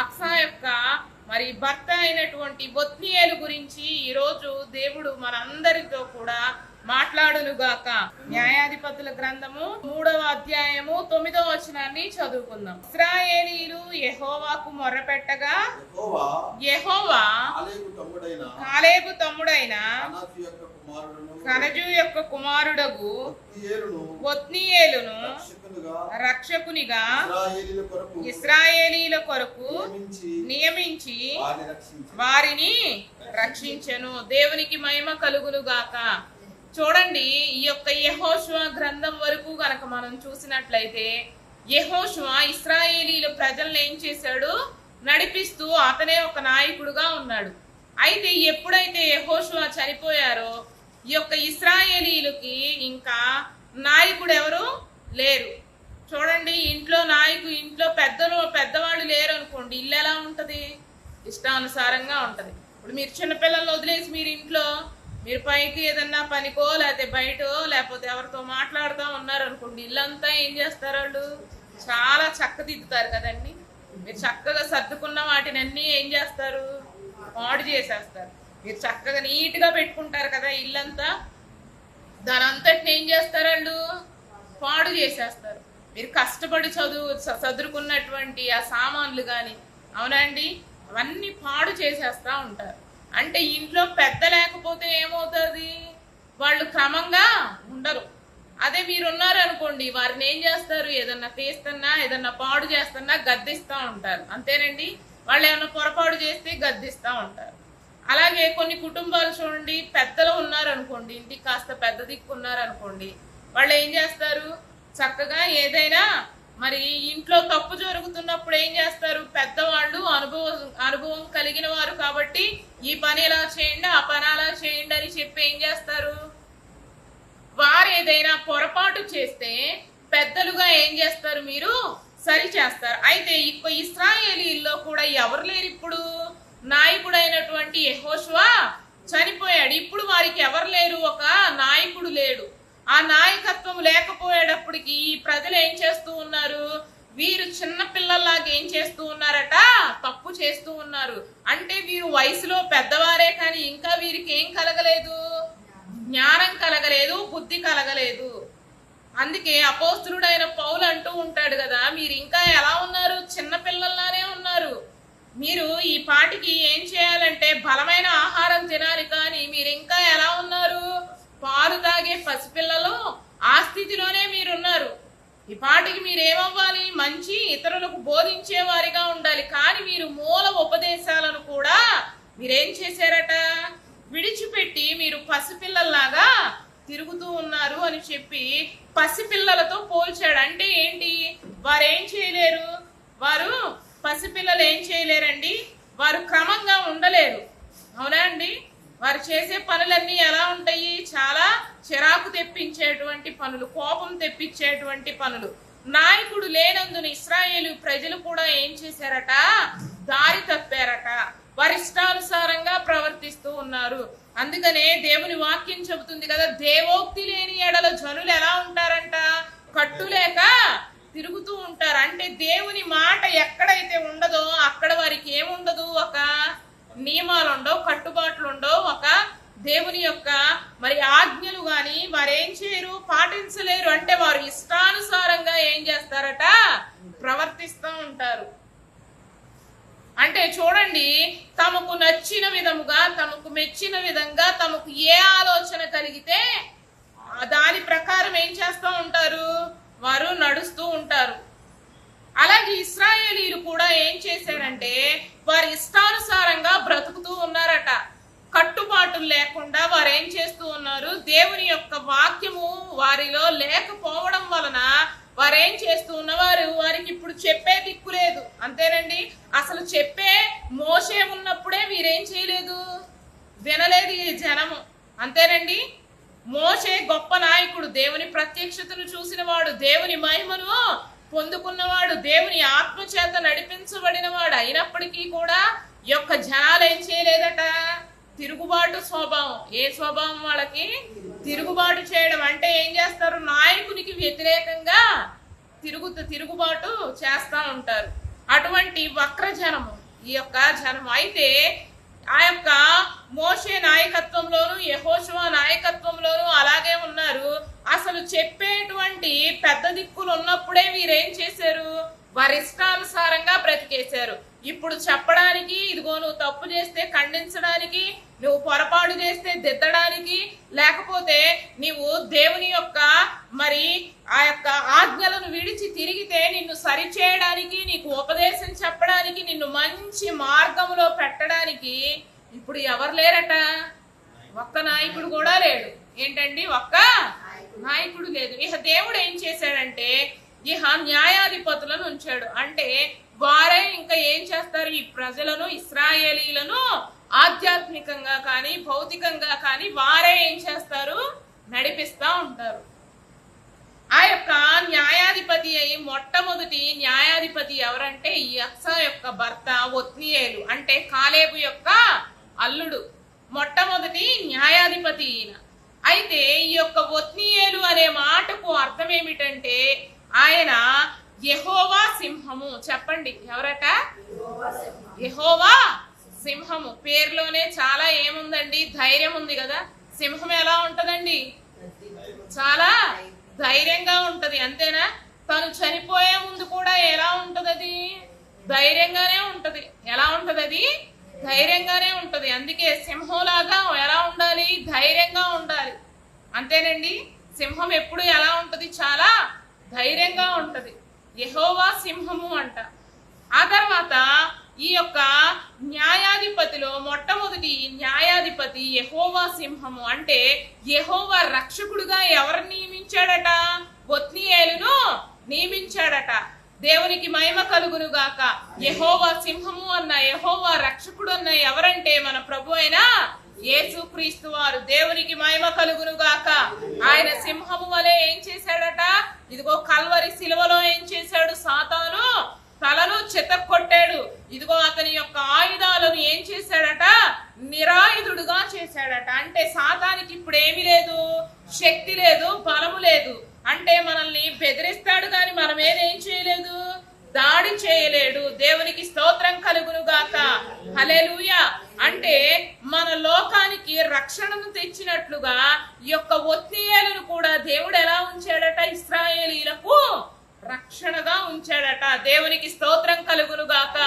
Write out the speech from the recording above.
అక్సా యొక్క మరి భర్త అయినటువంటి బొత్నియేలు గురించి ఈరోజు దేవుడు మనందరితో కూడా మాట్లాడునుగాక. న్యాయాధిపతుల గ్రంథము మూడవ అధ్యాయము తొమ్మిదవ వచనాన్ని చదువుకుందాం. ఇస్రాయేలీలు యెహోవాకు మొర్రపెట్టగా యెహోవా యెహోవా కాలేబు తమ్ముడైన కనజు యొక్క కుమారుడగు ఒత్నీయేలును రక్షకునిగా ఇస్రాయేలీల కొరకు నియమించి వారిని రక్షించి. వారిని రక్షించెను. దేవునికి మహిమ కలుగును గాక చూడండి ఈ యొక్క యెహోషువ గ్రంథం వరకు గనక మనం చూసినట్లయితే యెహోషువ ఇస్రాయేలీల ప్రజల్ని ఏం చేశాడు? నడిపిస్తూ అతనే ఒక నాయకుడుగా ఉన్నాడు. అయితే ఎప్పుడైతే యెహోషువ చనిపోయారో ఈ యొక్క ఇస్రాయేలీలకి ఇంకా నాయకుడు ఎవరు లేరు. చూడండి ఇంట్లో నాయకు ఇంట్లో పెద్దలు పెద్దవాళ్ళు లేరు అనుకోండి ఇల్లు ఎలా ఉంటుంది? ఇష్టానుసారంగా ఉంటుంది. ఇప్పుడు మీరు చిన్నపిల్లలు వదిలేసి మీరు ఇంట్లో మీరు పైకి ఏదన్నా పనికో లేకపోతే బయటో లేకపోతే ఎవరితో మాట్లాడుతూ ఉన్నారు అనుకోండి ఇల్లంతా ఏం చేస్తారు వాళ్ళు? చాలా చక్కదిద్దుతారు కదండి. మీరు చక్కగా సర్దుకున్న వాటిని అన్నీ ఏం చేస్తారు? పాడు చేసేస్తారు. మీరు చక్కగా నీట్గా పెట్టుకుంటారు కదా ఇల్లంతా. దాని అంతటిని ఏం చేస్తారు వాళ్ళు పాడు చేసేస్తారు. మీరు కష్టపడి చదువు చదురుకున్నటువంటి చదువుకున్నటువంటి ఆ సామాన్లు కానీ అవునండి అవన్నీ పాడు చేసేస్తూ ఉంటారు. అంటే ఇంట్లో పెద్ద లేకపోతే ఏమవుతుంది? వాళ్ళు క్రమంగా ఉండరు. అదే మీరు ఉన్నారు అనుకోండి వారిని ఏం చేస్తారు? ఏదన్నా తీస్తున్నా ఏదన్నా పాడు చేస్తున్నా గద్దిస్తూ ఉంటారు. అంతేనండి? వాళ్ళు ఏమన్నా పొరపాటు చేస్తే గద్దిస్తూ ఉంటారు. అలాగే కొన్ని కుటుంబాలు చూడండి పెద్దలు ఉన్నారు అనుకోండి ఇంటికి కాస్త పెద్ద దిక్కు ఉన్నారు అనుకోండి వాళ్ళు ఏం చేస్తారు? చక్కగా ఏదైనా మరి ఇంట్లో తప్పు జరుగుతున్నప్పుడు ఏం చేస్తారు? పెద్దవాళ్ళు అనుభవం అనుభవం కలిగిన వారు కాబట్టి ఈ పని ఇలా చేయండి ఆ పని అలా చేయండి అని చెప్పి ఏం చేస్తారు? వారు ఏదైనా పొరపాటు చేస్తే పెద్దలుగా ఏం చేస్తారు మీరు? సరి చేస్తారు. అయితే ఇక ఇస్రాయేలీల్లో కూడా ఎవరు లేరు ఇప్పుడు? నాయకుడైనటువంటి యహోష్వా చనిపోయాడు. ఇప్పుడు వారికి ఎవరు లేరు? ఒక నాయకుడు లేడు. ఆ నాయకత్వం లేకపోయేటప్పటికి ఈ ప్రజలు ఏం చేస్తూ ఉన్నారు? వీరు చిన్న పిల్లల్లాగా ఏం చేస్తూ ఉన్నారట? తప్పు చేస్తూ ఉన్నారు. అంటే వీరు వయసులో పెద్దవారే కానీ ఇంకా వీరికి ఏం కలగలేదు? జ్ఞానం కలగలేదు బుద్ధి కలగలేదు. అందుకే అపోస్తులుడైన పౌలు అంటూ ఉంటాడు కదా మీరు ఇంకా ఎలా ఉన్నారు? చిన్న పిల్లల్లానే ఉన్నారు. మీరు ఈ పాటికి ఏం చేయాలంటే బలమైన ఆహారం తినాలి కానీ మీరు ఇంకా ఎలా ఉన్నారు? పాలు తాగే పసిపిల్లలు ఆ స్థితిలోనే మీరున్నారు. ఈ పాటికి మీరు ఏమవ్వాలి మంచి ఇతరులకు బోధించే వారిగా ఉండాలి. కానీ మీరు మూల ఉపదేశాలను కూడా మీరేం చేశారట? విడిచిపెట్టి మీరు పసిపిల్లల్లాగా తిరుగుతూ ఉన్నారు అని చెప్పి పసిపిల్లలతో పోల్చాడు. అంటే ఏంటి? వారు ఏం చేయలేరు? వారు పసిపిల్లలు ఏం చేయలేరండి? వారు క్రమంగా ఉండలేరు. అవునా అండి? వారు చేసే పనులన్నీ ఎలా ఉంటాయి? చాలా చిరాకు తెప్పించేటువంటి పనులు కోపం తెప్పించేటువంటి పనులు. నాయకుడు లేనందున ఇస్రాయేలు ప్రజలు కూడా ఏం చేశారట? దారి తప్పారట. వారి ఇష్టానుసారంగా ప్రవర్తిస్తూ ఉన్నారు. అందుకనే దేవుని వాక్యం చెబుతుంది కదా దేవోక్తి లేని ఎడల జనులు ఎలా ఉంటారంట కట్టులేక తిరుగుతూ ఉంటారు అంటే దేవుని మాట ఎక్కడైతే ఉండదో అక్కడ వారికి ఏముండదు? ఒక నియమాలు ఉండవు కట్టుబాట్లు ఉండవు ఒక దేవుని యొక్క మరి ఆజ్ఞలు గాని వారు ఏం చేయరు పాటించలేరు. అంటే వారు ఇష్టానుసారంగా ఏం చేస్తారట? ప్రవర్తిస్తూ ఉంటారు. అంటే చూడండి తమకు నచ్చిన విధముగా తమకు మెచ్చిన విధంగా తమకు ఏ ఆలోచన కలిగితే దాని ప్రకారం ఏం చేస్తూ ఉంటారు? వారు నడుస్తూ ఉంటారు. అలాగే ఇస్రాయేలీలు కూడా ఏం చేశారంటే వారి ఇష్టానుసారంగా బ్రతుకుతూ ఉన్నారట. కట్టుబాటులు లేకుండా వారు ఏం చేస్తూ ఉన్నారు? దేవుని యొక్క వాక్యము వారిలో లేకపోవడం వలన వారు ఏం చేస్తూ ఉన్నవారు? వారికి ఇప్పుడు చెప్పే దిక్కు లేదు. అంతేనండి. అసలు చెప్పే మోసే ఉన్నప్పుడే వీరేం చేయలేదు? వినలేదు ఈ జనము. అంతేనండి. మోసే గొప్ప నాయకుడు. దేవుని ప్రత్యక్షతను చూసినవాడు దేవుని మహిమను పొందుకున్నవాడు దేవుని ఆత్మ చేత నడిపించబడినవాడు అయినప్పటికీ కూడా యొక్క జనాలు ఏం చేయలేదట? తిరుగుబాటు స్వభావం. ఏ స్వభావం వాళ్ళకి? తిరుగుబాటు చేయడం. అంటే ఏం చేస్తారు? నాయకునికి వ్యతిరేకంగా తిరుగుతూ తిరుగుబాటు చేస్తూ ఉంటారు. అటువంటి వక్ర జనము ఈ యొక్క జనము. అయితే ఆ యొక్క మోషే నాయకత్వంలోను యహోశివ నాయకత్వంలోను అసలు చెప్పేటువంటి పెద్ద దిక్కులు ఉన్నప్పుడే వీరేం చేశారు? వారి ఇష్టానుసారంగా బ్రతికేశారు. ఇప్పుడు చెప్పడానికి ఇదిగో నువ్వు తప్పు చేస్తే ఖండించడానికి నువ్వు పొరపాటు చేస్తే దిద్దడానికి లేకపోతే నీవు దేవుని యొక్క మరి ఆ యొక్క ఆజ్ఞలను విడిచి తిరిగితే నిన్ను సరిచేయడానికి నీకు ఉపదేశం చెప్పడానికి నిన్ను మంచి మార్గంలో పెట్టడానికి ఇప్పుడు ఎవరు లేరట? ఒక్క నాయకుడు కూడా లేడు. ఏంటండి? ఒక్క నాయకుడు లేదు. ఇహ దేవుడు ఏం చేశాడంటే ఇహ న్యాయాధిపతులను ఉంచాడు. అంటే వారే ఇంకా ఏం చేస్తారు? ఈ ప్రజలను ఇస్రాయేలీలను ఆధ్యాత్మికంగా కానీ భౌతికంగా కానీ వారే ఏం చేస్తారు? నడిపిస్తా ఉంటారు. ఆ యొక్క న్యాయాధిపతి అయి మొట్టమొదటి న్యాయాధిపతి ఎవరంటే ఈ అక్స యొక్క భర్త ఒత్నియేలు అంటే కాలేబు యొక్క అల్లుడు. మొట్టమొదటి న్యాయాధిపతి ఈయన. అయితే ఈ యొక్క ఒత్నియేలు అనే మాటకు అర్థం ఏమిటంటే ఆయన యహోవా సింహము. చెప్పండి ఎవరట? యహోవా సింహము. పేరులోనే చాలా ఏముందండి? ధైర్యం ఉంది కదా? సింహం ఎలా ఉంటదండి? చాలా ధైర్యంగా ఉంటది అంతేనా? తను చనిపోయే ముందు కూడా ఎలా ఉంటది అది ధైర్యంగానే ఉంటది. ఎలా ఉంటది అది ధైర్యంగానే ఉంటుంది. అందుకే సింహంలాగా ఎలా ఉండాలి? ధైర్యంగా ఉండాలి. అంతేనండి? సింహం ఎప్పుడు ఎలా ఉంటుంది? చాలా ధైర్యంగా ఉంటుంది. యహోవా సింహము అంట. ఆ తర్వాత ఈ యొక్క న్యాయాధిపతిలో మొట్టమొదటి న్యాయాధిపతి యహోవా సింహము అంటే యహోవా రక్షకుడుగా ఎవరు నియమించాడట? ఒత్నియేలును నియమించాడట. దేవునికి మహిమ కలుగును గాక సింహము అన్న యహోవా రక్ష ఉన్న ఎవరంటే మన ప్రభు అయిన యేసుక్రీస్తు వారు. దేవునికి మహిమ కలుగును గాక. ఆయన సింహము వలె ఏం చేశాడట? ఇదిగో కల్వరి శిలువలో ఏం చేశాడు? సాతాను తలను చెతక్కొట్టాడు. ఇదిగో అతని యొక్క ఆయుధాలను ఏం చేశాడట? నిరాయుధుడుగా చేశాడట. అంటే సాతానికి ఇప్పుడు ఏమీ లేదు శక్తి లేదు బలము లేదు. అంటే మనల్ని బెదిరిస్తాడు కానీ మనం ఏదేం చేయలేదు. దాడి చేయలేడు. దేవునికి స్తోత్రం కలుగును గాక హల్లెలూయా. అంటే మన లోకానికి రక్షణను తెచ్చినట్లుగా ఈ యొక్క ఒత్తియేలను కూడా దేవుడు ఎలా ఉంచాడట? ఇస్రాయేలీలకు రక్షణగా ఉంచాడట. దేవునికి స్తోత్రం కలుగును గాక